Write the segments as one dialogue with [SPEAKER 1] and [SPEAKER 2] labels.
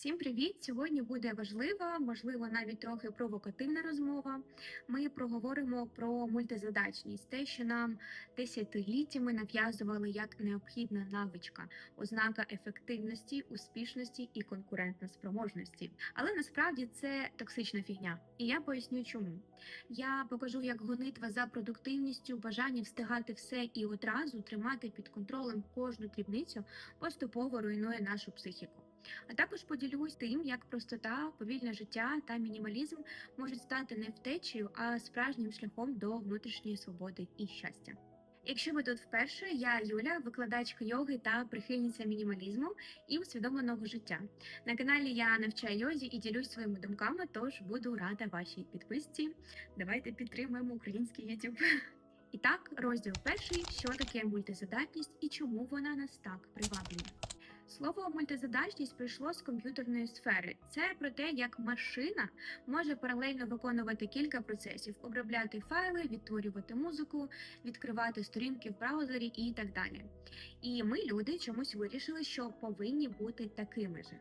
[SPEAKER 1] Всім привіт! Сьогодні буде важлива, можливо, навіть трохи провокативна розмова. Ми проговоримо про мультизадачність, те, що нам десятиліттями нав'язували як необхідна навичка, ознака ефективності, успішності і конкурентноспроможності. Але насправді це токсична фігня, і я поясню, чому. Я покажу, як гонитва за продуктивністю, бажання встигати все і одразу тримати під контролем кожну дрібницю поступово руйнує нашу психіку. А також поділюсь тим, як простота, повільне життя та мінімалізм можуть стати не втечею, а справжнім шляхом до внутрішньої свободи і щастя. Якщо ви тут вперше, я Юля, викладачка йоги та прихильниця мінімалізму і усвідомленого життя. На каналі я навчаю йозі і ділюсь своїми думками, тож буду рада вашій підписці. Давайте підтримуємо український YouTube. І так, розділ перший: що таке мультизадатність і чому вона нас так приваблює. Слово мультизадачність прийшло з комп'ютерної сфери. Це про те, як машина може паралельно виконувати кілька процесів: обробляти файли, відтворювати музику, відкривати сторінки в браузері і так далі. І ми, люди, чомусь вирішили, що повинні бути такими же.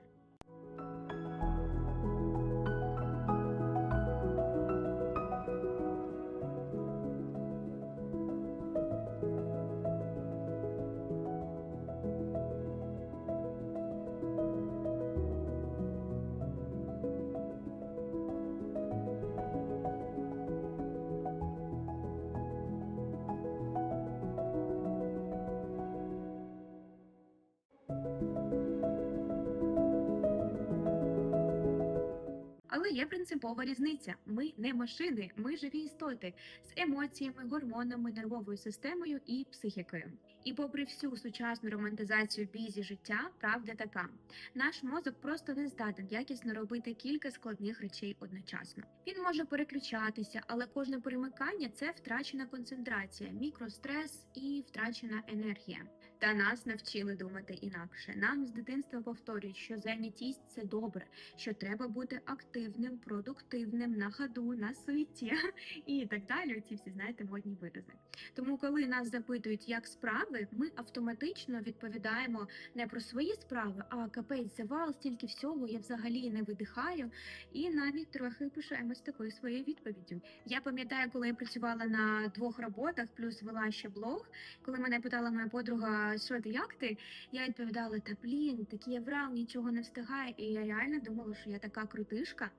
[SPEAKER 1] Є принципова різниця: ми не машини, ми живі істоти з емоціями, гормонами, нервовою системою і психікою. І попри всю сучасну романтизацію бізі життя, правда така: наш мозок просто не здатен якісно робити кілька складних речей одночасно. Він може переключатися, але кожне перемикання це втрачена концентрація, мікрострес і втрачена енергія. Та нас навчили думати інакше. Нам з дитинства повторюють, що зайнятість це добре, що треба бути активним, продуктивним, на ходу, на суеті і так далі. Ці всі знаєте модні вирази. Тому, коли нас запитують, як справи, ми автоматично відповідаємо не про свої справи, а капець завал, стільки всього, я взагалі не видихаю, і навіть трохи пишаємось такою своєю відповіддю. Я пам'ятаю, коли я працювала на двох роботах, плюс вела ще блог. Коли мене питала моя подруга, що ти як ти, я відповідала: та блін, такий я врал, нічого не встигаю. І я реально думала, що я така крутишка.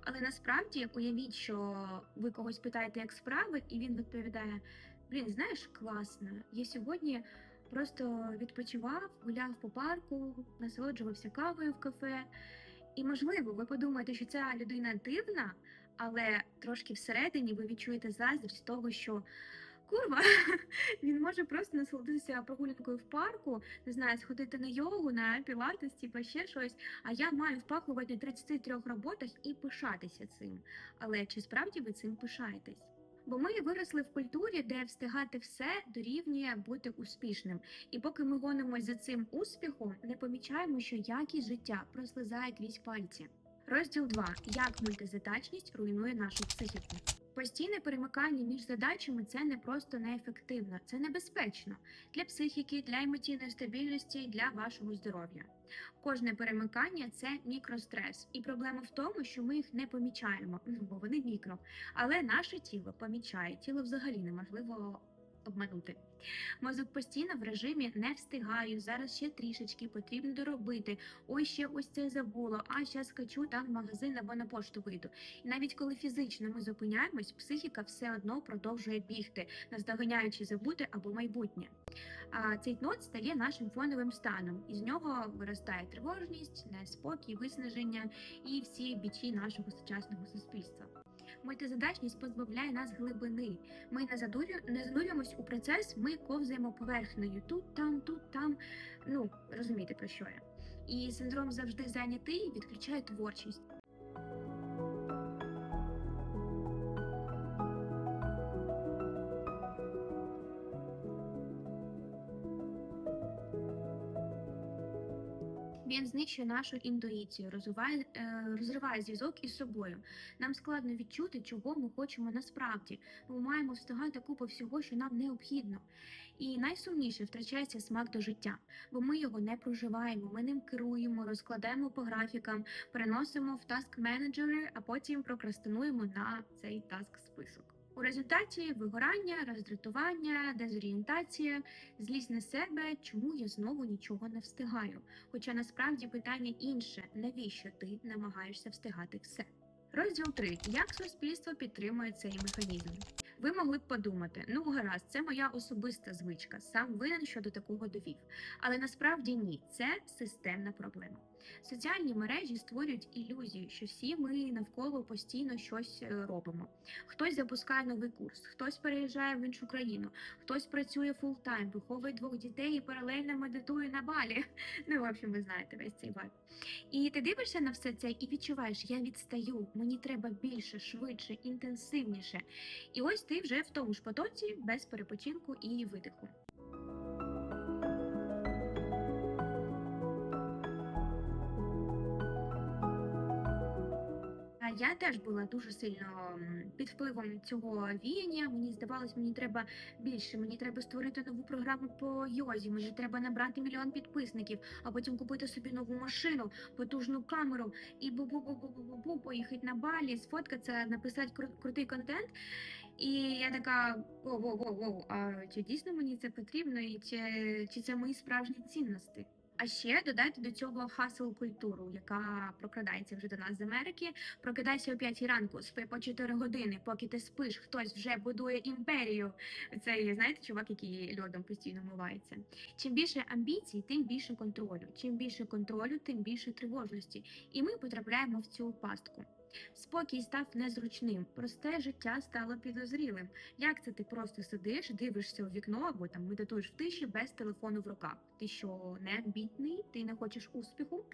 [SPEAKER 1] Але насправді уявіть, що ви когось питаєте, як справи, і він відповідає: Блін, знаєш, класно. Я сьогодні просто відпочивав, гуляв по парку, насолоджувався кавою в кафе. І можливо, ви подумаєте, що ця людина дивна, але трошки всередині ви відчуєте заздрість того, що курва, він може просто насолодитися прогулянкою в парку, не знаю, сходити на йогу, на пілатес, типа ще щось. А я маю впахувати 33 роботах і пишатися цим. Але чи справді ви цим пишаєтесь? Бо ми виросли в культурі, де встигати все дорівнює бути успішним. І поки ми гонимось за цим успіхом, не помічаємо, що якість життя прослизає крізь пальці. Розділ 2. Як мультизадачність руйнує нашу психіку. Постійне перемикання між задачами це не просто неефективно, це небезпечно для психіки, для емоційної стабільності, для вашого здоров'я. Кожне перемикання це мікрострес, і проблема в тому, що ми їх не помічаємо, ну бо вони мікро. Але наше тіло помічає. Тіло взагалі неможливо обманути. Мозок постійно в режимі не встигаю. Зараз ще трішечки потрібно доробити. Ой, ще ось це забуло. А зараз скачу там в магазин або на пошту вийду. І навіть коли фізично ми зупиняємось, психіка все одно продовжує бігти, наздоганяючи забути або майбутнє. А цей нот стає нашим фоновим станом, і з нього виростає тривожність, неспокій, виснаження і всі бічі нашого сучасного суспільства. Мультизадачність позбавляє нас глибини. Ми не задурю, не занурюємось у процес, ми ковзаємо поверхнею тут, там, тут, там. Ну розумієте про що я. І синдром завжди зайнятий відключає творчість. Він знищує нашу інтуїцію, розвиває, е, розриває зв'язок із собою. Нам складно відчути, чого ми хочемо насправді. Ми маємо встигати купу всього, що нам необхідно. І найсумніше втрачається смак до життя, бо ми його не проживаємо, ми ним керуємо, розкладаємо по графікам, переносимо в таск менеджери, а потім прокрастинуємо на цей таск список. У результаті вигорання, роздратування, дезорієнтація, злість на себе, чому я знову нічого не встигаю. Хоча насправді питання інше, навіщо ти намагаєшся встигати все? Розділ 3. Як суспільство підтримує цей механізм? Ви могли б подумати, ну гаразд, це моя особиста звичка, сам винен, що до такого довів. Але насправді ні, це системна проблема. Соціальні мережі створюють ілюзію, що всі ми навколо постійно щось е, робимо. Хтось запускає новий курс, хтось переїжджає в іншу країну, хтось працює фултайм, виховує двох дітей і паралельно медитує на балі. Ну, в общем, ви знаєте весь цей вайб. І ти дивишся на все це і відчуваєш, я відстаю, мені треба більше, швидше, інтенсивніше. І ось ти вже в тому ж потоці без перепочинку і видиху. Я теж була дуже сильно під впливом цього віяння. Мені здавалось, мені треба більше. Мені треба створити нову програму по йозі. Мені треба набрати мільйон підписників, а потім купити собі нову машину, потужну камеру і бу-бу-бу-бу-бу-бу поїхати на балі, сфоткатися, написати кру- крутий контент. І я така воу-воу-воу, а чи дійсно мені це потрібно, і чи, чи це мої справжні цінності? А ще додайте до цього хасл культуру, яка прокрадається вже до нас з Америки. Прокидайся о 5 ранку, спи по 4 години, поки ти спиш, хтось вже будує імперію. Це знаєте, чувак, який льодом постійно мивається. Чим більше амбіцій, тим більше контролю. Чим більше контролю, тим більше тривожності. І ми потрапляємо в цю пастку. Спокій став незручним, просте життя стало підозрілим. Як це ти просто сидиш, дивишся у вікно або там медитуєш в тиші без телефону в руках? Ти що не амбітний? Ти не хочеш успіху?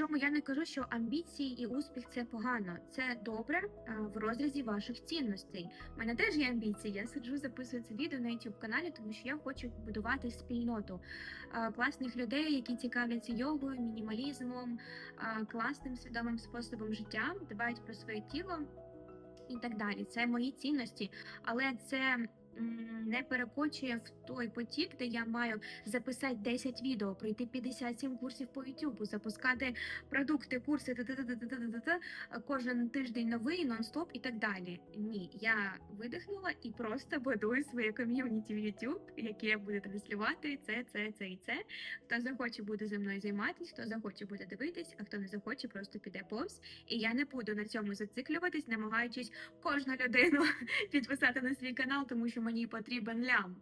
[SPEAKER 1] Причому я не кажу, що амбіції і успіх це погано. Це добре а, в розрізі ваших цінностей. У мене теж є амбіції. Я сиджу, записую це відео на youtube каналі, тому що я хочу будувати спільноту а, класних людей, які цікавляться йогою, мінімалізмом, а, класним свідомим способом життя, дбають про своє тіло і так далі. Це мої цінності, але це. Не перекочує в той потік, де я маю записати 10 відео, пройти 57 курсів по YouTube, запускати продукти, курси кожен тиждень новий, нон-стоп і так далі. Ні, я видихнула і просто будую своє ком'юніті в YouTube, яке буде транслювати це, це, це і це. Хто захоче буде зі мною займатися, хто захоче буде дивитись, а хто не захоче, просто піде повз. І я не буду на цьому зациклюватись, намагаючись кожну людину підписати на свій канал, тому що мені потрібен лям.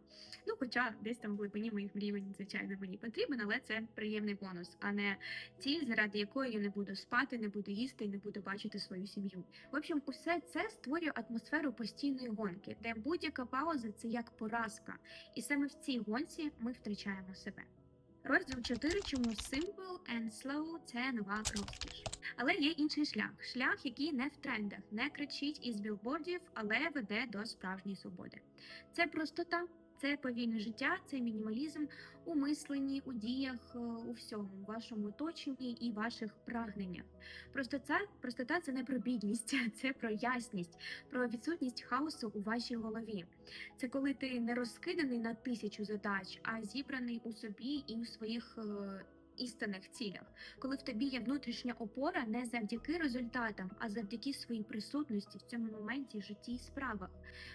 [SPEAKER 1] Ну, хоча десь там глибині моїх мрій, звичайно, мені потрібен, але це приємний бонус, а не ціль, заради якої я не буду спати, не буду їсти не буду бачити свою сім'ю. В общем, усе це створює атмосферу постійної гонки, де будь-яка пауза це як поразка. І саме в цій гонці ми втрачаємо себе. Розділ 4. Чому simple and slow – це нова розкіш. Але є інший шлях. Шлях, який не в трендах, не кричить із білбордів, але веде до справжньої свободи. Це простота, це повільне життя, це мінімалізм у мисленні, у діях, е, у всьому, у вашому оточенні і ваших прагненнях. Простота, простота це не про бідність, це про ясність, про відсутність хаосу у вашій голові. Це коли ти не розкиданий на тисячу задач, а зібраний у собі і у своїх. Істинних цілях, коли в тобі є внутрішня опора не завдяки результатам, а завдяки своїй присутності в цьому моменті житті і справах.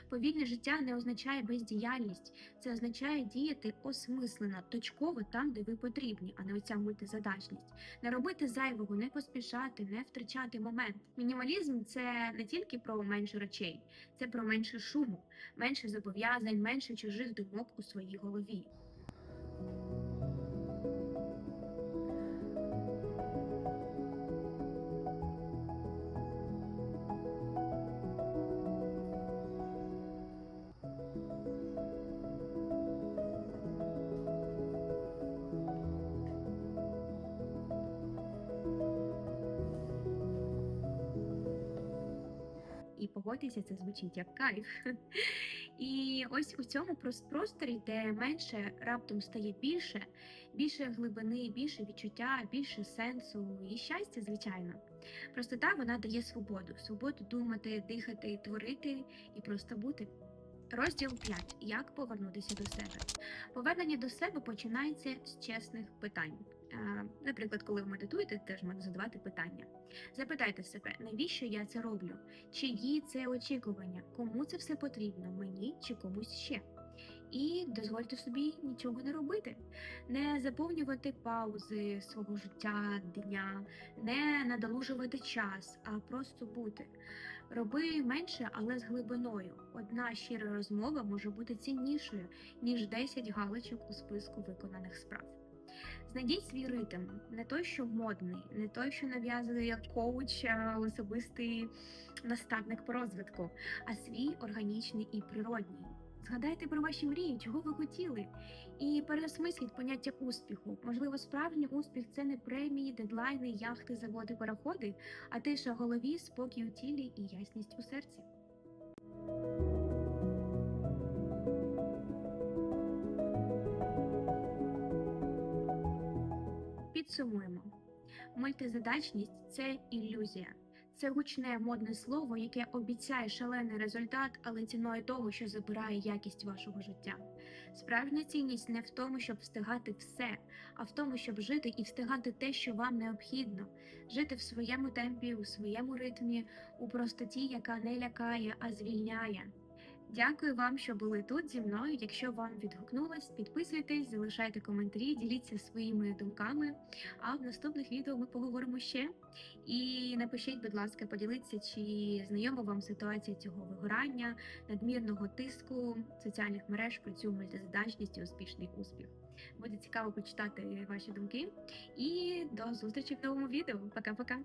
[SPEAKER 1] Повільне життя не означає бездіяльність, це означає діяти осмислено, точково там, де ви потрібні, а не оця мультизадачність. Не робити зайвого, не поспішати, не втрачати момент. Мінімалізм це не тільки про менше речей, це про менше шуму, менше зобов'язань, менше чужих думок у своїй голові. Погодьтеся, це звучить як кайф. І ось у цьому просторі, де менше раптом стає більше, більше глибини, більше відчуття, більше сенсу і щастя, звичайно. Простота вона дає свободу, свободу думати, дихати, творити і просто бути. Розділ 5. Як повернутися до себе. Повернення до себе починається з чесних питань. Наприклад, коли ви медитуєте, теж можна задавати питання. Запитайте себе, навіщо я це роблю? Чиї це очікування? Кому це все потрібно? Мені чи комусь ще? І дозвольте собі нічого не робити, не заповнювати паузи свого життя, дня, не надолужувати час, а просто бути. Роби менше, але з глибиною. Одна щира розмова може бути ціннішою, ніж 10 галочок у списку виконаних справ. Знайдіть свій ритм, не той, що модний, не той, що нав'язує як коуч, особистий наставник по розвитку, а свій органічний і природній. Згадайте про ваші мрії, чого ви хотіли, і переосмисліть поняття успіху. Можливо, справжній успіх це не премії, дедлайни, яхти, заводи, пароходи, а тиша в голові, спокій у тілі і ясність у серці. Підсумуємо. Мультизадачність це ілюзія. Це гучне модне слово, яке обіцяє шалений результат, але ціною того, що забирає якість вашого життя. Справжня цінність не в тому, щоб встигати все, а в тому, щоб жити і встигати те, що вам необхідно, жити в своєму темпі, у своєму ритмі, у простоті, яка не лякає, а звільняє. Дякую вам, що були тут зі мною. Якщо вам відгукнулось, підписуйтесь, залишайте коментарі, діліться своїми думками. А в наступних відео ми поговоримо ще. І напишіть, будь ласка, поділіться, чи знайома вам ситуація цього вигорання, надмірного тиску соціальних мереж про цю мультизадачність і успішний успіх. Буде цікаво почитати ваші думки. І до зустрічі в новому відео. Пока-пока.